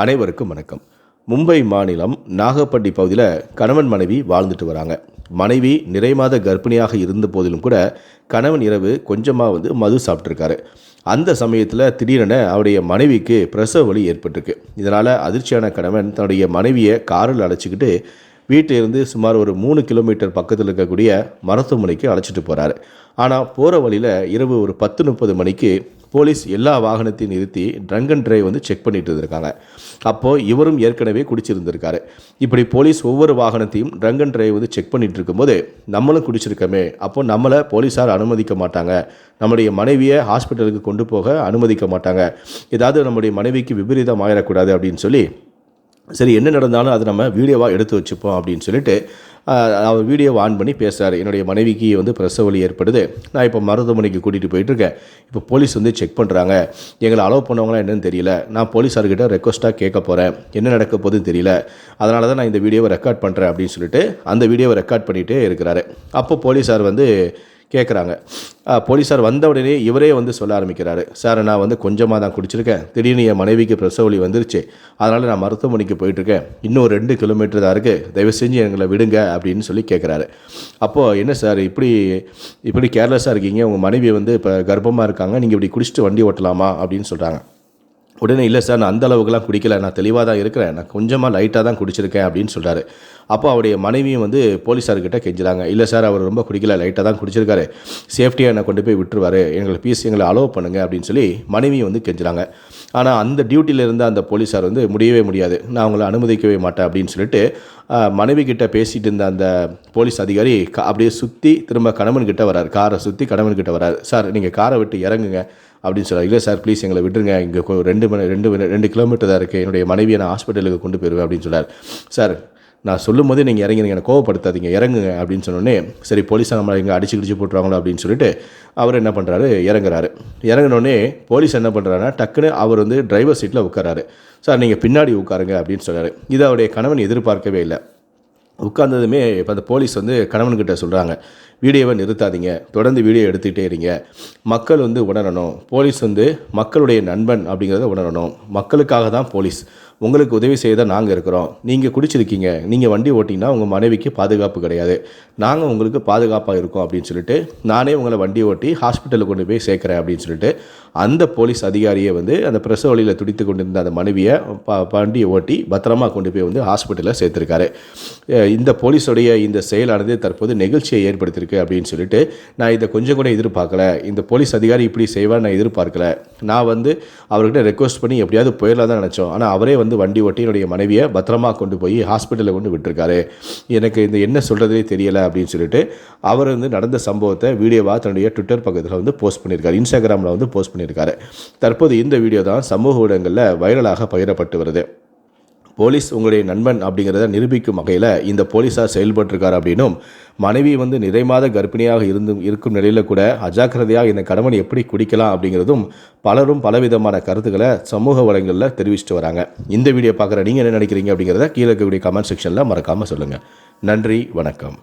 அனைவருக்கும் வணக்கம். மும்பை மாநிலம் நாகப்பட்டி பகுதியில் கணவன் மனைவி வாழ்ந்துட்டு வராங்க. மனைவி நிறை மாத கர்ப்பிணியாக இருந்த போதிலும் கூட கணவன் இரவு கொஞ்சமாக வந்து மது சாப்பிட்ருக்காரு அந்த சமயத்தில் திடீரென அவருடைய மனைவிக்கு பிரசவ வலி ஏற்பட்டிருக்கு. இதனால் அதிர்ச்சியான கணவன் தன்னுடைய மனைவியை காரில் அழைச்சிக்கிட்டு வீட்டிலிருந்து சுமார் ஒரு மூணு கிலோமீட்டர் பக்கத்தில் இருக்கக்கூடிய மருத்துவமனைக்கு அழைச்சிட்டு போகிறாரு ஆனால் போகிற வழியில் இரவு ஒரு பத்து முப்பது மணிக்கு போலீஸ் எல்லா வாகனத்தையும் நிறுத்தி ட்ரங்க் அண்ட் ட்ரைவ் வந்து செக் பண்ணிட்டு இருந்திருக்காங்க. அப்போது இவரும் ஏற்கனவே குடிச்சிருந்திருக்காரு. இப்படி போலீஸ் ஒவ்வொரு வாகனத்தையும் ட்ரங்க் அண்ட் ட்ரைவ் வந்து செக் பண்ணிட்டு இருக்கும்போது நம்மளும் குடிச்சிருக்கோமே. அப்போ நம்மளை போலீஸார் அனுமதிக்க மாட்டாங்க. நம்முடைய மனைவியை ஹாஸ்பிட்டலுக்கு கொண்டு போக அனுமதிக்க மாட்டாங்க. ஏதாவது நம்முடைய மனைவிக்கு விபரீதம் ஆயிடக்கூடாது அப்படின்னு சொல்லி சரி என்ன நடந்தாலும் அதை நம்ம வீடியோவாக எடுத்து வச்சுப்போம் அப்படின்னு சொல்லிட்டு அவர் வீடியோவை ஆன் பண்ணி பேசுகிறாரு என்னுடைய மனைவிக்கு வந்து பிரசவ வலி ஏற்படுது. நான் இப்போ மருத்துவமனைக்கு கூட்டிகிட்டு போயிட்டுருக்கேன் இப்போ போலீஸ் வந்து செக் பண்ணுறாங்க எங்களை அலோவ் பண்ணவங்களா என்னன்னு தெரியல. நான் போலீஸார்கிட்ட ரெக்வஸ்ட்டாக கேட்க போகிறேன் என்ன நடக்க போகுதுன்னு தெரியல. அதனால தான் நான் இந்த வீடியோவை ரெக்கார்ட் பண்ணுறேன் அப்படின்னு சொல்லிட்டு அந்த வீடியோவை ரெக்கார்ட் பண்ணிகிட்டே இருக்கிறாரு. அப்போ போலீஸார் வந்து கேட்குறாங்க போலீஸார் வந்த உடனே இவரே வந்து சொல்ல ஆரம்பிக்கிறாரு. சார் நான் வந்து கொஞ்சமாக தான் குடிச்சிருக்கேன். திடீர்னு என் மனைவிக்கு பிரசவலி வந்துருச்சு. அதனால் நான் மருத்துவமனைக்கு போயிட்டுருக்கேன். இன்னும் ரெண்டு கிலோமீட்டர் தான் இருக்குது தயவு செஞ்சு எங்களை விடுங்க அப்படின்னு சொல்லி கேட்குறாரு அப்போது என்ன சார் இப்படி இப்படி கேர்லெஸ்ஸாக இருக்கீங்க. உங்கள் மனைவி வந்து இப்போ கர்ப்பமாக இருக்காங்க. நீங்கள் இப்படி குடிச்சிட்டு வண்டி ஓட்டலாமா? அப்படின்னு சொல்கிறாங்க உடனே இல்லை சார் நான் அந்த அளவுக்குலாம் குடிக்கல. நான் தெளிவாக தான் இருக்கிறேன். நான் கொஞ்சமாக லைட்டாக தான் குடிச்சிருக்கேன் அப்படின்னு சொல்கிறாரு அப்போ அவருடைய மனைவியும் வந்து போலீஸார்கிட்ட கெஞ்சுறாங்க இல்லை சார் அவர் ரொம்ப குடிக்கல. லைட்டாக தான் குடிச்சிருக்காரு. சேஃப்டியாக என்னை கொண்டு போய் விட்டுருவாரு. எங்களை பீஸ் எங்களை அலோவ் பண்ணுங்க அப்படின்னு சொல்லி மனைவியும் வந்து கெஞ்சுறாங்க. ஆனால் அந்த டியூட்டியில் இருந்த அந்த போலீஸார் வந்து முடியவே முடியாது. நான் உங்களை அனுமதிக்கவே மாட்டேன் அப்படின்னு சொல்லிட்டு மனைவி கிட்ட பேசிட்டு இருந்த அந்த போலீஸ் அதிகாரி க- அப்படியே சுற்றி திரும்ப கணவன் கிட்ட வராரு. காரை சுற்றி கணவன் கிட்ட வராரு. சார் நீங்கள் காரை விட்டு இறங்குங்க அப்படின்னு சொல்கிறார் இல்லை சார் ப்ளீஸ் எங்களை விட்டுருங்க. இங்கே ரெண்டு மணி ரெண்டு ரெண்டு கிலோமீட்டர் தான் இருக்குது என்னுடைய மனைவியை நான் ஹாஸ்பிட்டலுக்கு கொண்டு போயிடுவேன் அப்படின்னு சொல்கிறார் சார் நான் சொல்லும் போதே நீங்கள் இறங்கினீங்க என்னை கோவப்படுத்தாதீங்க இறங்குங்க அப்படின்னு சொன்னோடனே சரி போலீஸாக நம்மளை இங்கே அடிச்சு கிடிச்சு போட்டுருவாங்களோ அப்படின்னு சொல்லிட்டு அவர் என்ன பண்ணுறாரு இறங்குறாரு. இறங்கினோடனே போலீஸ் என்ன பண்ணுறாருன்னா டக்குன்னு அவர் வந்து டிரைவர் சீட்டில் உட்காராரு சார் நீங்கள் பின்னாடி உட்காருங்க அப்படின்னு சொல்கிறாரு இது அவருடைய கணவன் எதிர்பார்க்கவே இல்லை. உட்கார்ந்ததுமே இப்போ அந்த போலீஸ் வந்து கணவன்கிட்ட சொல்கிறாங்க வீடியோவை நிறுத்தாதீங்க. தொடர்ந்து வீடியோ எடுத்துக்கிட்டே இருங்க. மக்கள் வந்து உணரணும். போலீஸ் வந்து மக்களுடைய நண்பன் அப்படிங்கிறத உணரணும். மக்களுக்காக தான் போலீஸ். உங்களுக்கு உதவி செய்ய தான் நாங்கள் இருக்கிறோம். நீங்கள் குடிச்சிருக்கீங்க. நீங்கள் வண்டி ஓட்டிங்கன்னா உங்கள் மனைவிக்கு பாதுகாப்பு கிடையாது. நாங்கள் உங்களுக்கு பாதுகாப்பாக இருக்கோம் அப்படின்னு சொல்லிட்டு நானே உங்களை வண்டி ஓட்டி ஹாஸ்பிட்டலுக்கு கொண்டு போய் சேர்க்குறேன் அப்படின்னு சொல்லிட்டு அந்த போலீஸ் அதிகாரியை வந்து அந்த பிரசவ வழியில் துடித்து கொண்டிருந்த அந்த மனைவியை ப வண்டியை ஓட்டி பத்திரமா கொண்டு போய் வந்து ஹாஸ்பிட்டலில் சேர்த்துருக்காரு. இந்த போலீஸுடைய இந்த செயலானது தற்போது நெகிழ்ச்சியை ஏற்படுத்தியிருக்கு. அப்படின்னு சொல்லிட்டு நான் இதை கொஞ்சம் கூட எதிர்பார்க்கல. இந்த போலீஸ் அதிகாரி இப்படி செய்வார் நான் எதிர்பார்க்கல. நான் வந்து அவர்கிட்ட ரெக்வஸ்ட் பண்ணி எப்படியாவது போயிடலாம் தான் நினச்சோம். ஆனால் அவரே வந்து வண்டி ஓட்டி என்னுடைய மனைவியை பத்திரமா கொண்டு போய் ஹாஸ்பிட்டலில் கொண்டு விட்டுருக்காரு. எனக்கு இந்த என்ன சொல்கிறதே தெரியலை அப்படின்னு சொல்லிட்டு அவர் வந்து நடந்த சம்பவத்தை வீடியோவாக தன்னுடைய ட்விட்டர் பக்கத்தில் வந்து போஸ்ட் பண்ணியிருக்காரு. இன்ஸ்டாகிராமில் வந்து போஸ்ட் பண்ணியிருக்காரு. தற்போது இந்த வீடியோ தான் சமூக ஊடகங்களில் வைரலாக பகிரப்பட்டு வருது. போலீஸ் உங்களுடைய நண்பன் அப்படிங்கிறத நிரூபிக்கும் வகையில் இந்த போலீஸார் செயல்பட்டிருக்கார் அப்படின்னும் மனைவி வந்து நிறைமாத கர்ப்பிணியாக இருந்து இருக்கும் நிலையில் கூட அஜாக்கிரதையாக இந்த கணவன் எப்படி குடிக்கலாம் அப்படிங்கிறதும் பலரும் பலவிதமான கருத்துக்களை சமூக வளங்களில் தெரிவிச்சிட்டு வராங்க. இந்த வீடியோ பார்க்குற நீங்கள் என்ன நினைக்கிறீங்க அப்படிங்கிறத கீழே இருக்கக்கூடிய கமெண்ட் செக்ஷனில் மறக்காமல் சொல்லுங்கள் நன்றி வணக்கம்.